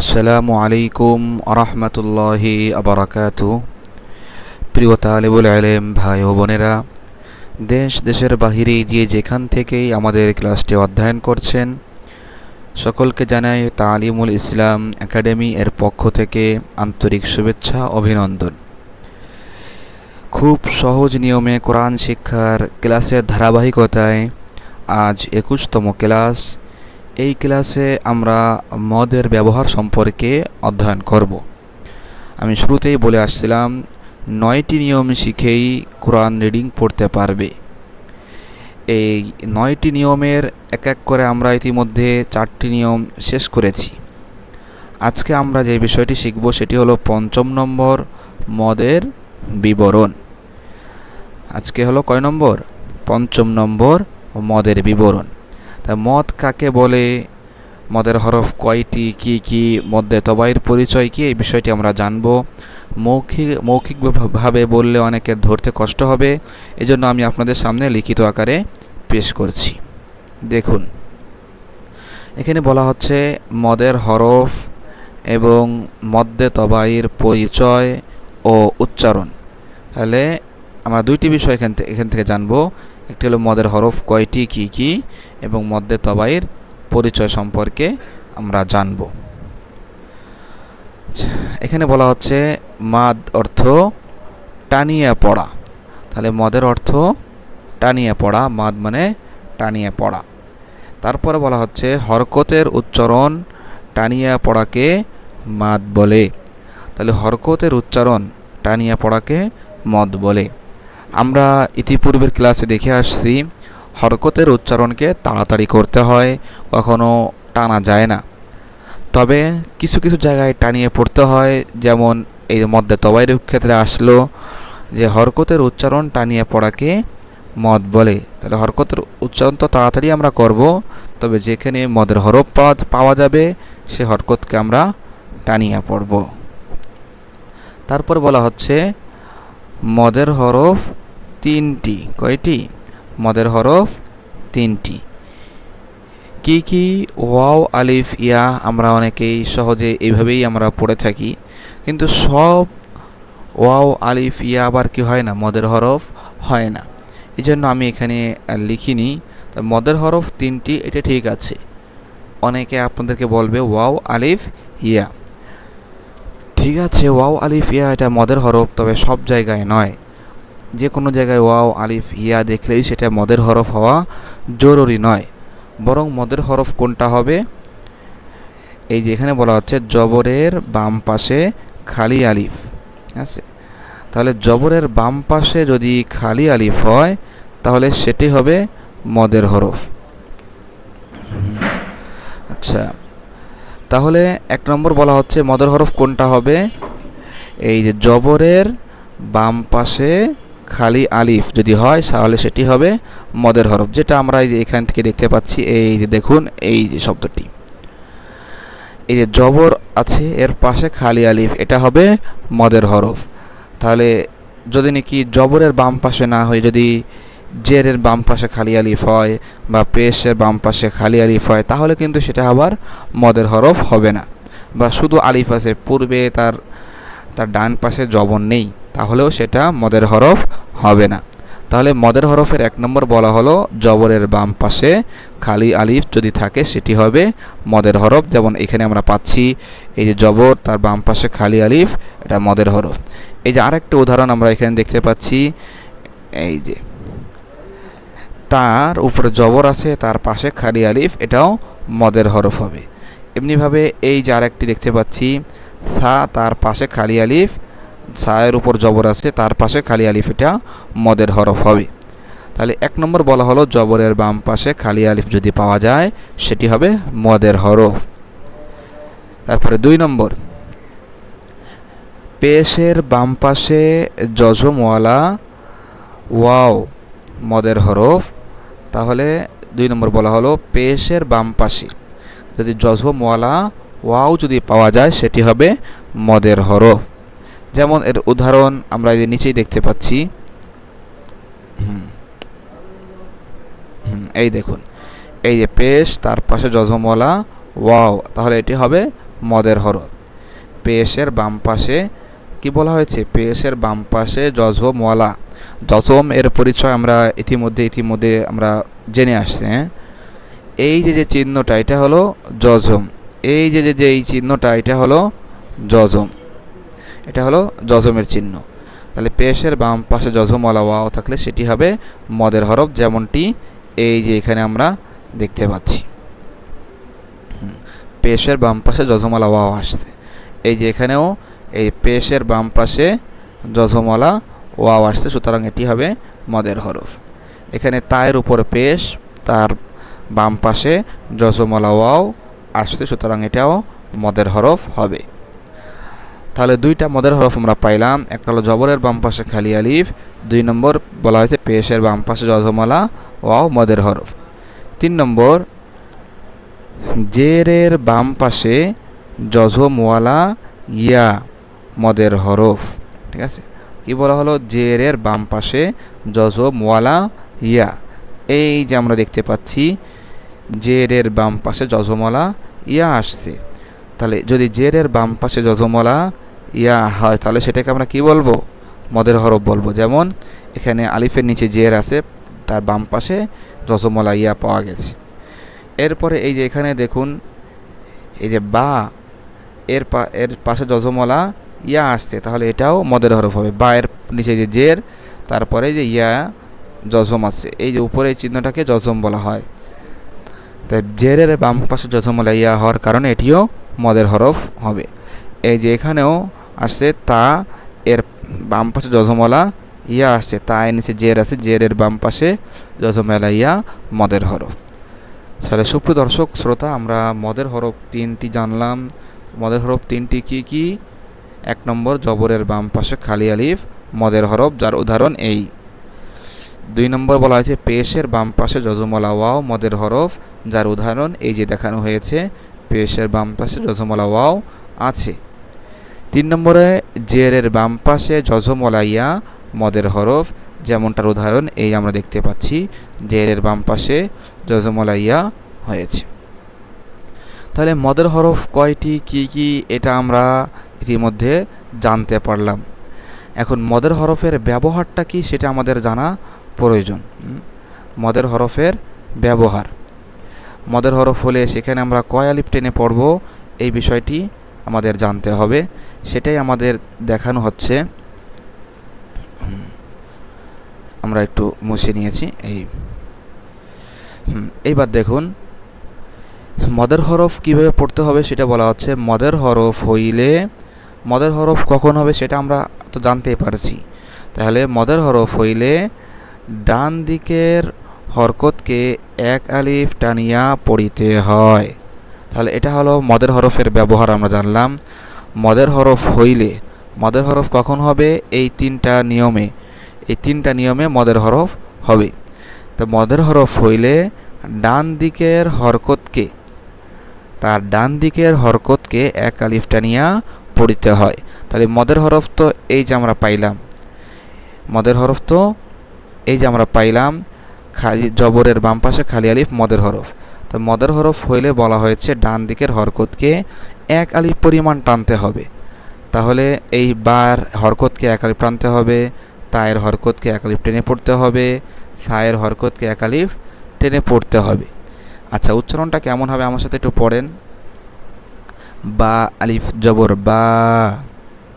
আসসালামু আলাইকুম আরহামতুল্লাহি আবরাকাত। প্রিয় তালেবুল আলেম ভাই ও বোনেরা, দেশ দেশের বাহিরে যে যেখান থেকেই আমাদের ক্লাসটি অধ্যয়ন করছেন, সকলকে জানাই তালিমুল ইসলাম একাডেমি এর পক্ষ থেকে আন্তরিক শুভেচ্ছা, অভিনন্দন। খুব সহজ নিয়মে কোরআন শিক্ষার ক্লাসের ধারাবাহিকতায় আজ একুশতম ক্লাস এই ক্লাসে আমরা মদের ব্যবহার সম্পর্কে অধ্যয়ন করব। আমি শুরুতেই বলে আসছিলাম, নয়টি নিয়ম শিখেই কোরআন রিডিং পড়তে পারবে। এই নয়টি নিয়মের এক এক করে আমরা ইতিমধ্যে চারটি নিয়ম শেষ করেছি। আজকে আমরা যে বিষয়টি শিখব সেটি হলো পঞ্চম নম্বর, মদের বিবরণ। আজকে হলো কয় নম্বর? পঞ্চম নম্বর, মদের বিবরণ। তা মদ কাকে বলে? মদের হরফ কয়টি? কি কি? মধ্যে তবাইয়ের পরিচয় কি? এই বিষয়টি আমরা জানব। মৌখিক, মৌখিকভাবে বললে অনেকের ধরতে কষ্ট হবে। এজন্য আমি আপনাদের সামনে লিখিত আকারে পেশ করছি। দেখুন। এখানে বলা হচ্ছে মদের হরফ এবং মদ্যে তবাইয়ের পরিচয় ও উচ্চারণ। তাহলে আমরা দুইটি বিষয় এখান থেকে এখান থেকে জানব। একটি হলো মদের হরফ, কয়টি, কি কি, এবং মদ্যে তবাইয়ের পরিচয় সম্পর্কে আমরা জানব। এখানে বলা হচ্ছে মাদ অর্থ টানিয়ে পড়া। তাহলে মদের অর্থ টানিয়ে পড়া, মাদ মানে টানিয়ে পড়া। তারপরে বলা হচ্ছে হরকতের উচ্চারণ টানিয়ে পড়াকে মাদ বলে। তাহলে হরকতের উচ্চারণ টানিয়ে পড়াকে মদ বলে। আমরা ইতিপূর্বের ক্লাসে দেখে আসছি, হরকতের উচ্চারণকে তাড়াতাড়ি করতে হয়, কখনো টানা যায় না। তবে কিছু কিছু জায়গায় টানিয়ে পড়তে হয়, যেমন এই মধ্যে তবাইরের ক্ষেত্রে আসলো যে হরকতের উচ্চারণ টানিয়ে পড়াকে মদ বলে। তাহলে হরকতের উচ্চারণ তো তাড়াতাড়ি আমরা করব, তবে যেখানে মদের হরফ পাওয়া যাবে, সে হরকতকে আমরা টানিয়ে পড়ব। তারপর বলা হচ্ছে, মদের হরফ তিনটি। কয়টি? মদের হরফ তিনটি। কি কি? ওয়াও, আলিফ, ইয়া আমরা অনেকেই সহজে এইভাবেই আমরা পড়ে থাকি। কিন্তু সব ওয়াও, আলিফ, ইয়া আবার কি হয় না? মদের হরফ হয় না। এই জন্য আমি এখানে লিখিনি। মদের হরফ তিনটি, এটা ঠিক আছে। অনেকে আপনাদেরকে বলবে ওয়াও, আলিফ, ইয়া। ঠিক আছে, ওয়াও, আলিফ, ইয়া এটা মদের হরফ, তবে সব জায়গায় নয়। যে কোনো জায়গায় ওয়াও, আলিফ ইয়া দেখলেই সেটা মদের হরফ হওয়া জরুরি নয়। বরং মদের হরফ কোনটা হবে? এই যে এখানে বলা হচ্ছে জবরের বাম পাশে খালি আলিফ। আছে? তাহলে জবরের বাম পাশে যদি খালি আলিফ হয়, তাহলে সেটি হবে মদের হরফ। আচ্ছা তাহলে এক নম্বর বলা হচ্ছে মদের হরফ কোনটা হবে? এই যে জবরের বাম পাশে খালি আলিফ যদি হয়, তাহলে সেটি হবে মদের হরফ, যেটা আমরা এখান থেকে দেখতে পাচ্ছি, এই যে দেখুন, এই যে শব্দটি। এই যে জবর আছে, এর পাশে খালি আলিফ, এটা হবে মদের হরফ। তাহলে যদি নাকি জবরের বাম পাশে না হয়, যদি জেরের বাম পাশে খালি আলিফ হয় বা পেশের বাম পাশে খালি আলিফ হয়, তাহলে কিন্তু সেটা আবার মদের হরফ হবে না। বা শুধু আলিফ আছে, পূর্বে তার তার ডান পাশে জবন নেই। তাহলেও সেটা মদের হরফ হবে না। তাহলে মদের হরফের এক নম্বর বলা হলো জবরের বাম পাশে খালি আলিফ যদি থাকে সেটি হবে মদের হরফ। যেমন এখানে আমরা পাচ্ছি এই যে জবর, তার বাম পাশে খালি আলিফ, এটা মদের হরফ। এই যে আরেকটা উদাহরণ আমরা এখানে দেখতে পাচ্ছি, এই যে তার উপরে জবর আছে, তার পাশে খালি আলিফ, এটাও মদের হরফ হবে। এমনিভাবে এই যে আরেকটি দেখতে পাচ্ছি, সা তার পাশে খালি আলিফ সায়ের উপর জবর আছে তার পাশে খালি আলিফ এটা মদের হরফ হবে। তাহলে এক নম্বর বলা হলো, জবরের বাম পাশে খালি আলিফ যদি পাওয়া যায়, সেটি হবে মদের হরফ। তারপরে দুই নম্বর, পেশের বাম পাশে জজমওয়ালা ওয়াও, মদের হরফ। তাহলে দুই নম্বর বলা হলো, পেশের বাম পাশে যদি জজমওয়ালা ওয়াও যদি পাওয়া যায়, সেটি হবে মদের হরফ। যেমন এর উদাহরণ আমরা এই নিচেই দেখতে পাচ্ছি। এই দেখুন। এই যে পেশ, তার পাশে জজমওয়ালা ওয়াও, তাহলে এটি হবে মদের হরফ পেশের বাম পাশে, কি বলা হয়েছে? পেশের বাম পাশে জজম ওয়ালা জজম এর পরিচয় আমরা ইতিমধ্যে ইতিমধ্যে আমরা জেনে আসছি হ্যাঁ? এই যে যে চিহ্নটা, এটা হলো জজম এই যে যে এই চিহ্নটা, এটা হলো জজম এটা হলো জজমের চিহ্ন। তাহলে পেশের বাম পাশে জজমওয়ালা ওয়াও থাকলে সেটি হবে মদের হরফ, যেমনটি এই যে এখানে আমরা দেখতে পাচ্ছি। পেশের বাম পাশে জজমওয়ালা ওয়াও আসছে। এই যে এখানেও এই পেশের বাম পাশে জজমওয়ালা ওয়াও আসছে, সুতরাং এটি হবে মদের হরফ। এখানে তায়ের উপর পেশ, তার বাম পাশে জজমওয়ালা ওয়াও আসছে, সুতরাং এটাও মদের হরফ হবে। তাহলে দুইটা মদের হরফ আমরা পাইলাম। একটা হলো জবরের বাম পাশে খালি আলিফ, দুই নম্বর বলা হয়েছে পেশের বাম পাশে জজমালা, ওয়াও, মদের হরফ। তিন নম্বর, জেরের বাম পাশে জজমওয়ালা, ইয়া, মদের হরফ। ঠিক আছে? কি বলা হলো? জেরের বাম পাশে জজমওয়ালা, ইয়া। এই যে আমরা দেখতে পাচ্ছি, জেরের বাম পাশে জজমওয়ালা, ইয়া আসছে। তাহলে যদি জেরের বাম পাশে জজমলা ইয়া হয়, তাহলে সেটাকে আমরা কি বলব? মদের হরফ বলব। যেমন, এখানে আলিফের নিচে জের আছে, তার বাম পাশে জজমলা ইয়া পাওয়া গেছে। এরপরে এই যে এখানে দেখুন, এই যে বা, এর পা, এর পাশে যজমলা ইয়া আসছে, তাহলে এটাও মদের হরফ হবে। বা এর নিচে যে জের, তারপরে যে ইয়া জজম আছে এই যে উপরে এই চিহ্নটাকে জজম বলা হয়। তাই জেরের বাম পাশে জজমলা ইয়া হওয়ার কারণে এটিও মদের হরফ হবে। এই যে এখানেও আসছে তা এর বাম পাশে জজমলা ইয়া আসছে তা এর নিচে জের আছে জেরের বাম পাশে জজমলা ইয়া মদের হরফ। তাহলে সুপ্রিয় দর্শক, শ্রোতা, আমরা মদের হরফ তিনটি জানলাম। মদের হরফ তিনটি কি কি? এক নম্বর, জবরের বাম পাশে খালি আলিফ, মদের হরফ, যার উদাহরণ এই। দুই নম্বর বলা হয়েছে, পেশের বাম পাশে জজমলা ওয়াও, মদের হরফ, যার উদাহরণ এই যে দেখানো হয়েছে, পেশের বাম পাশে জজমলা ওয়াও আছে। তিন নম্বরে জেরের বাম পাশে জজমলা ইয়া মদের হরফ, যেমনটার উদাহরণ এই আমরা দেখতে পাচ্ছি, জেরের বাম পাশে জজমলা ইয়া হয়েছে। তাহলে মদের হরফ কয়টি, কি কি, এটা আমরা ইতিমধ্যে জানতে পারলাম। এখন মদের হরফের ব্যবহারটা কি সেটা আমাদের জানা প্রয়োজন? মদের হরফের ব্যবহার। মদের হরফ হলে সেখানে আমরা কয় আলিফ টেনে পড়ব, এই বিষয়টি আমাদের জানতে হবে। সেটাই আমাদের দেখানো হচ্ছে। আমরা একটু মুছে নিয়েছি। এই এইবার দেখুন। মদের হরফ কীভাবে পড়তে হবে সেটা বলা হচ্ছে মদের হরফ হইলে, মদের হরফ কখন হবে সেটা আমরা তো জানতেই পারছি। তাহলে মদের হরফ হইলে ডান দিকের হরকতকে এক আলিফ টানিয়া পড়িতে হয়। তাহলে এটা হলো মদের হরফের ব্যবহার আমরা জানলাম। মদের হরফ হইলে, মদের হরফ কখন হবে? এই তিনটা নিয়মে, এই তিনটা নিয়মে মদের হরফ হবে। তো মদের হরফ হইলে ডান দিকের হরকতকে, তার ডান দিকের হরকতকে এক আলিফ টানিয়া পড়িতে হয়। তাহলে মদের হরফ তো এই যে আমরা পাইলাম, মদের হরফ তো এই যে আমরা পাইলাম, খালি জবরের বাম পাশে খালি আলিফ, মদের হরফ। তো মদের হরফ হইলে বলা হয়েছে ডান দিকের হরকতকে এক আলিফ পরিমাণ টানতে হবে। তাহলে এই বার হরকতকে এক আলিফ টানতে হবে, তায়ের হরকতকে এক আলিফ টেনে পড়তে হবে, সায়ের হরকতকে এক আলিফ টেনে পড়তে হবে। আচ্ছা উচ্চারণটা কেমন হবে আমার সাথে একটু পড়েন। বা আলিফ জবর বা,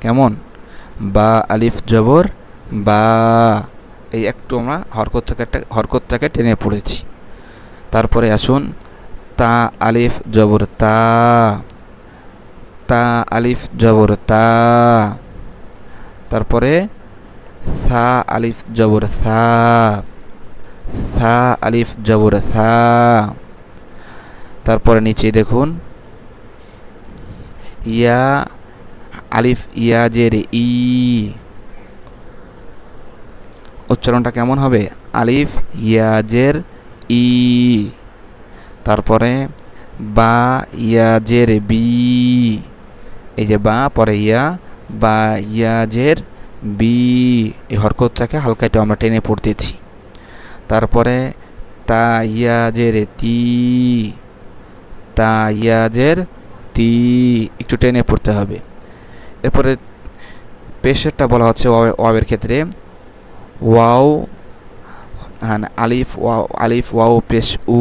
কেমন? বা আলিফ জবর বা, এই একটু আমরা হরকত থেকে একটা, হরকতটাকে টেনে পড়েছি। তারপরে আসুন, তা, আলিফ, জবর, তা। তা, আলিফ, জবর, তা। তারপরে, সা, আলিফ, জবর, সা। সা, আলিফ, জবর, সা। তারপরে নিচে দেখুন, ইয়া, আলিফ ইয়া জের ই। উচ্চারণটা কেমন হবে? আলিফ, ইয়াজের ই। তারপরে বা ইয়াজের বি। এই যে বা, পরে ইয়া, বা ইয়াজের বি। এই হরকতটাকে হালকা একটু আমরা টেনে পড়তেছি। তারপরে তা ইয়াজের তি। তা ইয়াজের তি। একটু টেনে পড়তে হবে। এরপরে পেশেরটা বলা হচ্ছে ওয়াওয়ের ক্ষেত্রে। ওয়াও হ্যাঁ আলিফ ওয়াও আলিফ ওয়াও পেশ উ,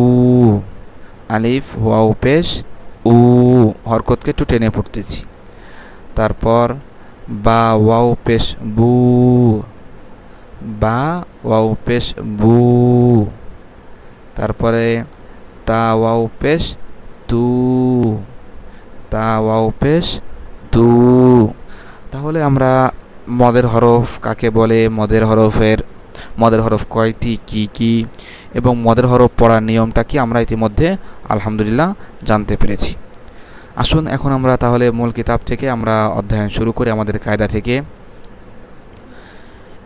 আলিফ ওয়াও পেশ উ, হরকতকে একটু টেনে পড়তেছি। তারপর বা ওয়াও পেশ বু, বা ওয়াও পেশ বু, তারপরে তা ওয়াও পেশ তু, তা ওয়াও পেশ তু। তাহলে আমরা মদের হরফ কাকে বলে? মদের হরফের মদের হরফ কয়টি, কি কি? এবং মদের হরফ পড়ার নিয়মটা কি? আমরা ইতিমধ্যে, আলহামদুলিল্লাহ, জানতে পেরেছি। আসুন এখন আমরা তাহলে মূল কিতাব থেকে আমরা অধ্যয়ন শুরু করি আমাদের কায়দা থেকে।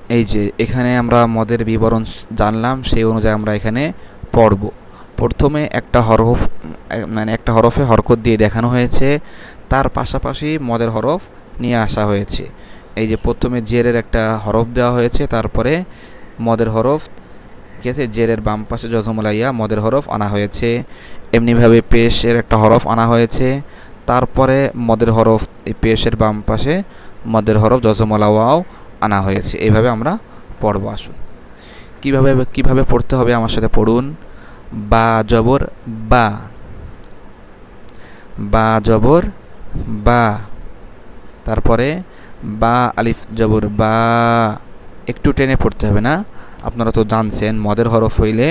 এই যে, এখানে আমরা মদের বিবরণ জানলাম, সেই অনুযায়ী আমরা এখানে পড়ব। প্রথমে একটা হরফ মানে একটা হরফে হরকত দিয়ে দেখানো হয়েছে। তার পাশাপাশি মদের হরফ নিয়ে আসা হয়েছে। এই যে, প্রথমে জেরের একটা হরফ দেওয়া হয়েছে, তারপরে মদের হরফ, ঠিক আছে? জেরের বাম পাশে জজমলাইয়া মদের হরফ আনা হয়েছে। এমনিভাবে পেশের একটা হরফ আনা হয়েছে। তারপরে মদের হরফ, এই পেশের বাম পাশে মদের হরফ জজমলাওয়াও আনা হয়েছে। এইভাবে আমরা পড়ব আসুন। কীভাবে কীভাবে পড়তে হবে আমার সাথে পড়ুন? বা জবর, বা। বা জবর, বা। তারপরে বা আলিফ জবর, বা। একটু টেনে পড়তে হবে না। আপনারা তো জানছেন মদের হরফ হইলে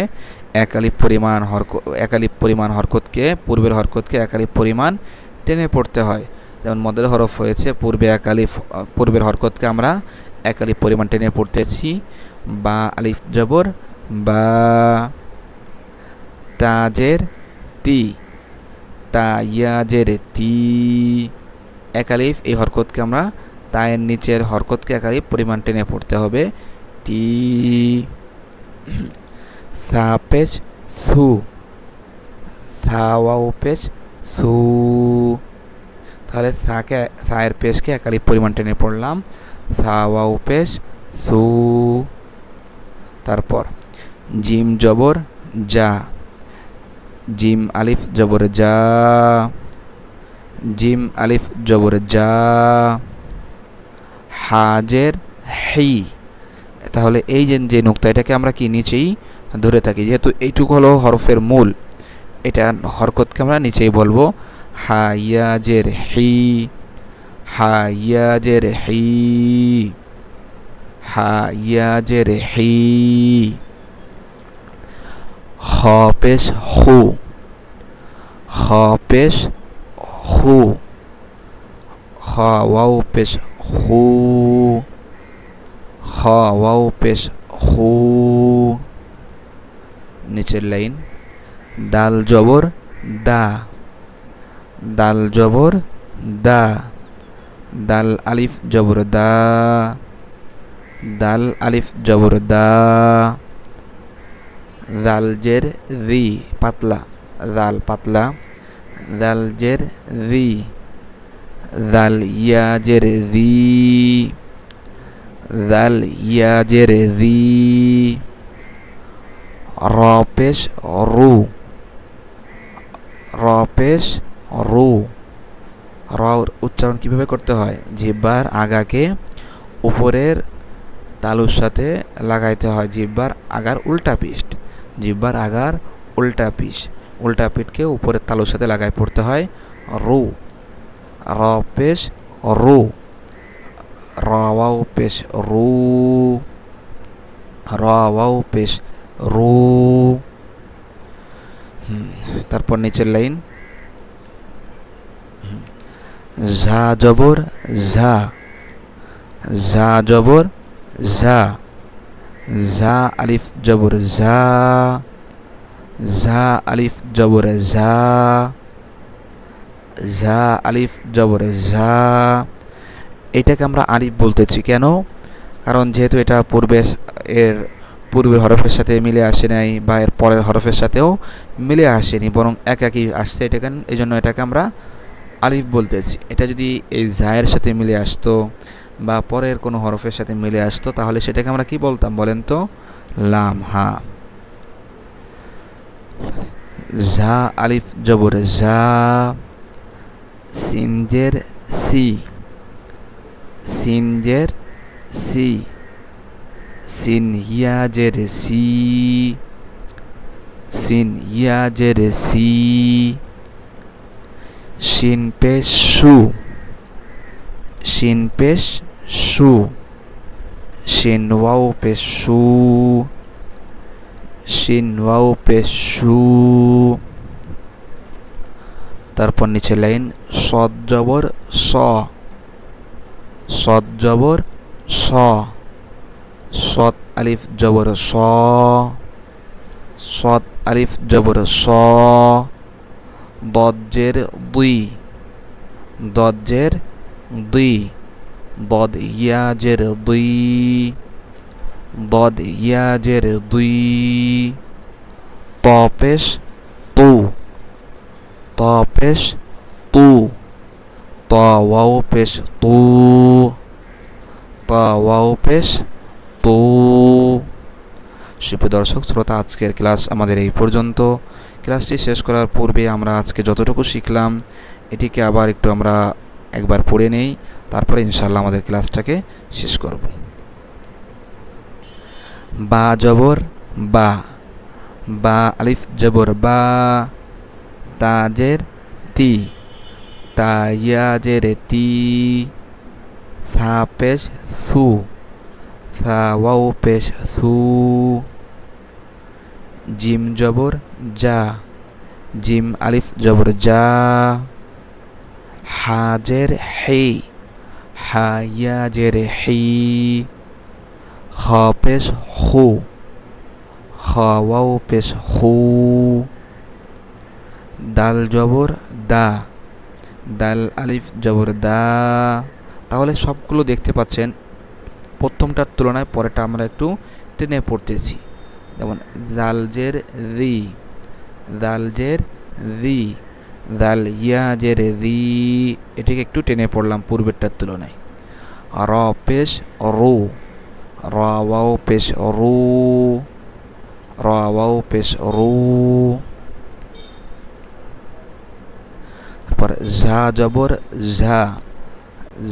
এক আলিফ পরিমাণ হরক এক আলিফ পরিমাণ হরকতকে পূর্বের হরকতকে এক আলিফ পরিমাণ টেনে পড়তে হয়। যেমন মদের হরফ হয়েছে পূর্বে এক আলিফ আহ, পূর্বের হরকতকে আমরা এক আলিফ পরিমাণ টেনে পড়তেছি। বা আলিফ জবর বা তাজের তি তা ইয়াজের তি। এক আলিফ এই হরকতকে আমরা তায়ের নিচের হরকতকে আলিফ পরিমাণ টেনে পড়তে হবে। তি সা পেজ সু। সাওয়াও পেজ সু। তাহলে সাকে, সায়ের পেশকে এক আলিফ পরিমাণ টেনে পড়লাম। সাওয়াও পেশ সু। তারপর জিম জবর যা জিম আলিফ জবর যা জিম আলিফ জবর যা হাজের হি। তাহলে এই যে যে নোক্তা, এটাকে আমরা কি নিচেই ধরে থাকি? যেহেতু এইটুকু হলো হরফের মূল, এটা হরকতকে আমরা নিচেই বলব হায়াজের হি হায়াজের হি হায়াজের হি। খ পেশ হু খ পেশ হু খ ওয়াও, পেশ হু খ ওয়াও, পেশ, হু, নিচের লাইন। দাল, জবর, দা। দাল, জবর, দা। দাল, আলিফ, জবর, দা। দাল, আলিফ, জবর, দা। দাল, জের, রি, পাতলা। দাল পাতলা। দাল, জের, রি। দাল ইয়া জের রি দাল ইয়া জের রি র রপেশ পেশ রু র উচ্চারণ কীভাবে করতে হয়? জিব্বার আগাকে উপরের তালুর সাথে লাগাইতে হয়। জিব্বার আগার উল্টা পিঠ। জিব্বার আগার উল্টা পিঠ। উল্টা পিঠকে উপরের তালুর সাথে লাগাই পড়তে হয়। রু। র পেশ রু রাওয়াও পেশ রু রাওয়াও পেশ রু তারপর নিচের লাইন ঝা জবর ঝা ঝা জবর ঝা ঝা আলিফ জবর ঝা ঝা আলিফ জবর ঝা ঝা আলিফ জবরে ঝা। এটাকে আমরা আলিফ বলতেছি। কেন? কারণ যেহেতু এটা পূর্বের, এর পূর্বের হরফের সাথে মিলে আসে নাই বা এর পরের হরফের সাথেও মিলে আসেনি, বরং এক একই আসছে এটাকে এই জন্য এটাকে আমরা আলিফ বলতেছি। এটা যদি এই জায়ের সাথে মিলে আসতো বা পরের কোনো হরফের সাথে মিলে আসতো, তাহলে সেটাকে আমরা কি বলতাম বলেন তো? লাম, হা। ঝা, আলিফ, জবর ঝা। সিনজের সি। সিনজের সি। সিন ইয়াজের সি। সিন ইয়াজের সি। শিন পেশ সু শিন পেশ সু শিন ওয়াও পেশ সু শিন ওয়াও পেশ সু তারপর নিচে লাইন সদ জবর স। সদ জবর স। সৎ আলিফ জবর স। সৎ আলিফ জবর স। দজ্জের দুই। দজ্জের দুই। দদ ইয়াজের দুই। দদ ইয়াজের দুই। তপেশ তু। তপেশ তু, ত, ওয়াও, পেশ, তু, ত, ওয়াও, পেশ, তু। সুপ্রিয় দর্শক, শ্রোতা, আজকের ক্লাস আমাদের এই পর্যন্ত। ক্লাসটি শেষ করার পূর্বে আমরা আজকে যতটুকু শিখলাম, এটিকে আবার একটু আমরা একবার পড়ে নেই। তারপরে ইনশাল্লাহ আমাদের ক্লাসটাকে শেষ করব। বা, জবর, বা বা, আলিফ, জবর, বা, তাজের তি। তাইয়াজের তি সা পেশ সু সা পেশ সু জিম জবর যা জিম আলিফ জবর যা হাজের হে হায়াজের হি পেশ হু খ ওয়াও পেশ হু দাল জবর দা দাল, আলিফ, জবর, দা। তাহলে সবগুলো দেখতে পাচ্ছেন। প্রথমটার তুলনায় পরেটা আমরা একটু টেনে পড়তেছি। যেমন জালজের রি জালজের রি জাল ইয়াজের রি। এটিকে একটু টেনে পড়লাম পূর্বেরটার তুলনায়। র পেশ রু র ওয়াও পেশ রু র ওয়াও পেশ রু। তারপর ঝা জবর ঝা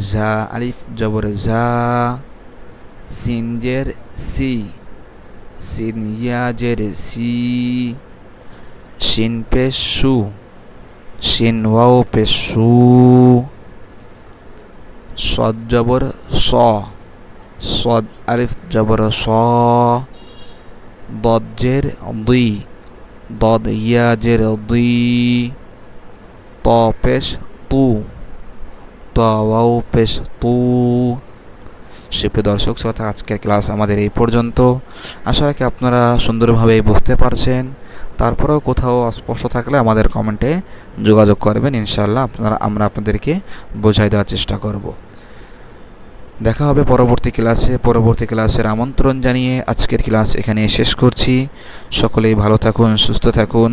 ঝা আলিফ জবর ঝা সিনজের সি সিন ইয়াজের সি শিন পেশ শিন ওয়াও পেশ সদ জবর স, সদ আলিফ জবর স, দজ্জের দুই দদ ইয়াজের দুই ত পেশ তু ত ওয়াও পেশ তু সুপ্রিয় দর্শক, শ্রোতা, আজকের ক্লাস আমাদের এই পর্যন্ত। আশা রাখি আপনারা সুন্দরভাবে বুঝতে পারছেন। তারপরেও কোথাও অস্পষ্ট থাকলে আমাদের কমেন্টে যোগাযোগ করবেন। ইনশাল্লাহ আপনারা, আমরা আপনাদেরকে বোঝাই দেওয়ার চেষ্টা করব। দেখা হবে পরবর্তী ক্লাসে। পরবর্তী ক্লাসের আমন্ত্রণ জানিয়ে আজকের ক্লাস এখানে শেষ করছি। সকলেই ভালো থাকুন, সুস্থ থাকুন।